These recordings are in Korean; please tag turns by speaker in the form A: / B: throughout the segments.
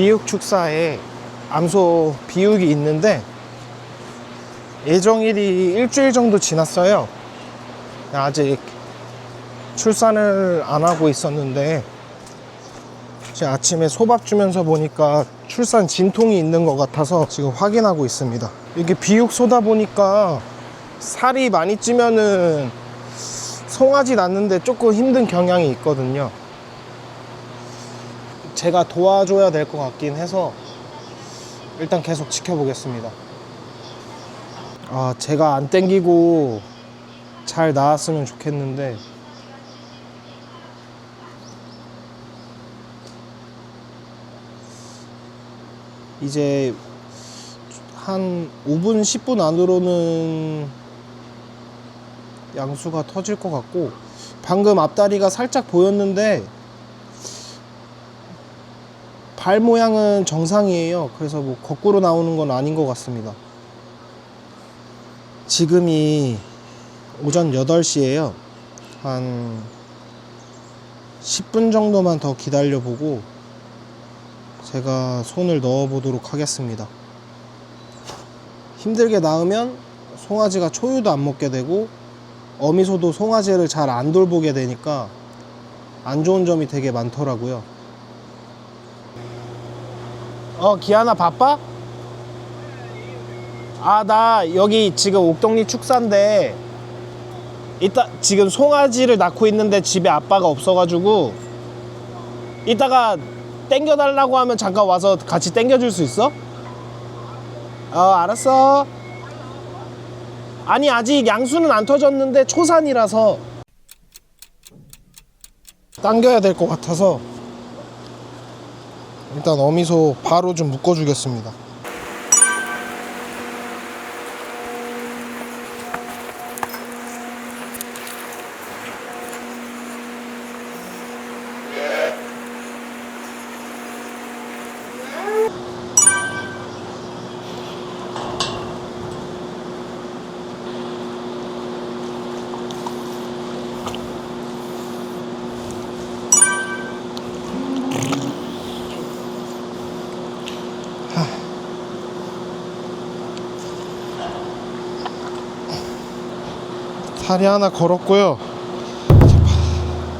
A: 비육 축사에 암소 비육이 있는데 예정일이 일주일 정도 지났어요. 아직 출산을 안 하고 있었는데 제가 아침에 소밥 주면서 보니까 출산 진통이 있는 것 같아서 지금 확인하고 있습니다. 이게 비육 쏘다 보니까 살이 많이 찌면은 송아지 낳는데 조금 힘든 경향이 있거든요. 제가 도와줘야 될 것 같긴 해서 일단 계속 지켜보겠습니다. 아, 제가 안 땡기고 잘 나왔으면 좋겠는데 이제 한 5분, 10분 안으로는 양수가 터질 것 같고 방금 앞다리가 살짝 보였는데 발 모양은 정상이에요. 그래서 뭐 거꾸로 나오는 건 아닌 것 같습니다. 지금이 오전 8시예요. 한 10분 정도만 더 기다려 보고 제가 손을 넣어 보도록 하겠습니다. 힘들게 낳으면 송아지가 초유도 안 먹게 되고 어미소도 송아지를 잘 안 돌보게 되니까 안 좋은 점이 되게 많더라고요. 어, 기아나 바빠? 아, 나 여기 지금 옥동리 축사인데 이따 지금 송아지를 낳고 있는데 집에 아빠가 없어가지고 이따가 땡겨달라고 하면 잠깐 와서 같이 땡겨줄 수 있어? 어, 알았어. 아니, 아직 양수는 안 터졌는데 초산이라서 당겨야 될 것 같아서 일단 어미소 바로 좀 묶어주겠습니다. 다리 하나 걸었고요.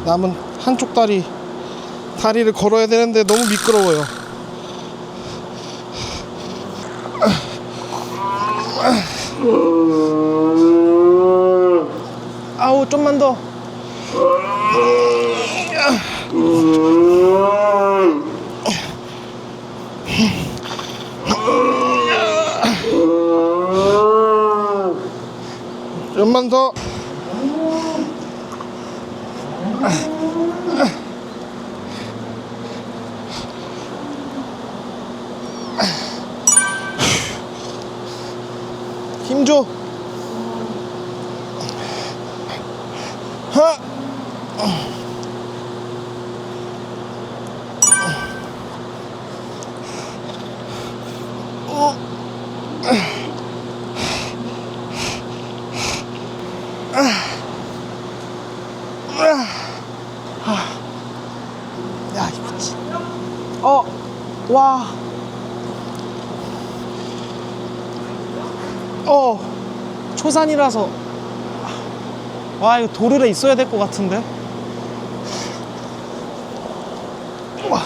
A: 남은 한쪽 다리 다리를 걸어야 되는데 너무 미끄러워요. 아우 좀만 더. 좀만 더. 힘 줘. 하. 와. 어, 초산이라서. 와, 이거 도르래 있어야 될 것 같은데. 와.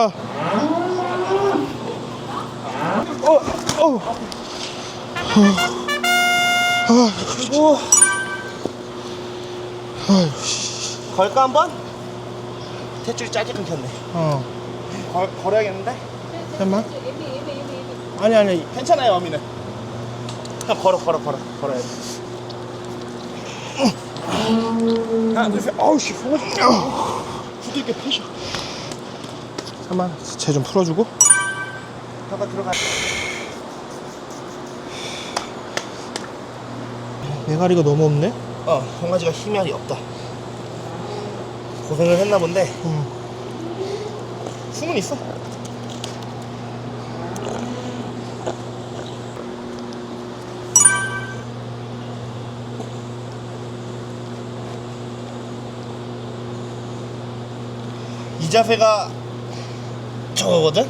A: 어. 어, 어.
B: 그리고 걸까 한번? 탯줄이 짧게 끊겼네.
A: 어.
B: 걸, 걸어야겠는데?
A: 잠깐만. 아니 아니.
B: 괜찮아요, 어미는. 그냥 걸어, 걸어, 걸어, 걸어야 돼. 하나, 둘, 셋. 아우, 씨, 송아지. 부들게 패셔.
A: 잠깐만. 쟤좀 풀어주고.
B: 들어가, 들어가.
A: 메가리가 너무 없네.
B: 어, 송아지가 힘이 없다. 고생을 했나 본데.
A: 응.
B: 숨은 있어. 이 자세가 저거거든?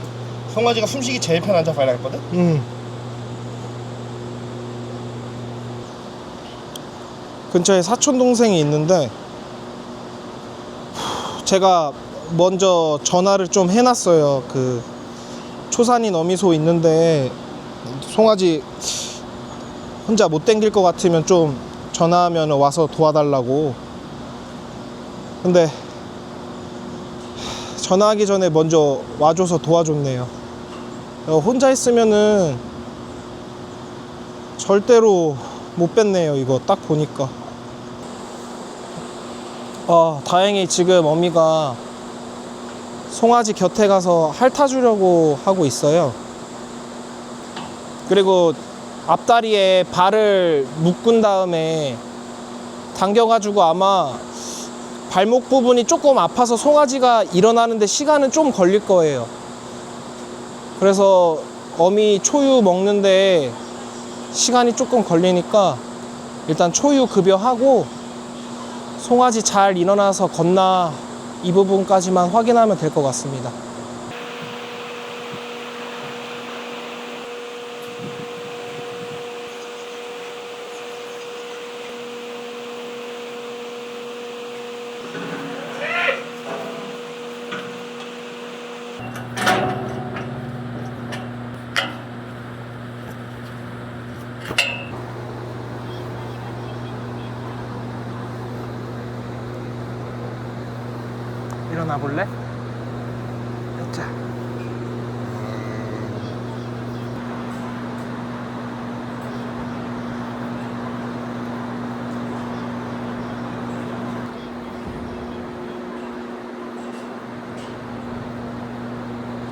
B: 송아지가 숨쉬기 제일 편한 자세라 했거든?
A: 응. 근처에 사촌 동생이 있는데 제가 먼저 전화를 좀 해놨어요. 그 초산인 어미소 있는데 송아지 혼자 못 댕길 것 같으면 좀 전화하면 와서 도와달라고. 근데 전화하기 전에 먼저 와줘서 도와줬네요. 어, 혼자 있으면은 절대로 못 뺐네요. 이거 딱 보니까. 아, 다행히 지금 어미가 송아지 곁에 가서 핥아주려고 하고 있어요. 그리고 앞다리에 발을 묶은 다음에 당겨가지고 아마 발목 부분이 조금 아파서 송아지가 일어나는데 시간은 좀 걸릴 거예요. 그래서 어미 초유 먹는데 시간이 조금 걸리니까 일단 초유 급여하고 송아지 잘 일어나서 걷나 이 부분까지만 확인하면 될 것 같습니다. 일어나 볼래? 자.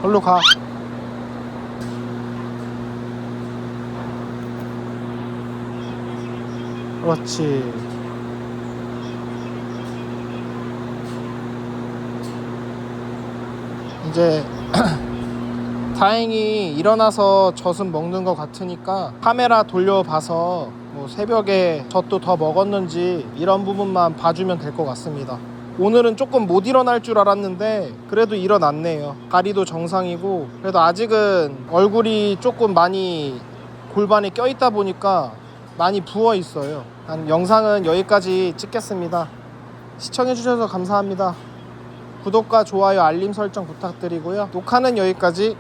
A: 걸로 가. 그렇지. 이제 다행히 일어나서 젖은 먹는 것 같으니까 카메라 돌려봐서 뭐 새벽에 젖도 더 먹었는지 이런 부분만 봐주면 될 것 같습니다. 오늘은 조금 못 일어날 줄 알았는데 그래도 일어났네요. 다리도 정상이고 그래도 아직은 얼굴이 조금 많이 골반에 껴있다 보니까 많이 부어 있어요. 난 영상은 여기까지 찍겠습니다. 시청해주셔서 감사합니다. 구독과 좋아요, 알림 설정 부탁드리고요. 녹화는 여기까지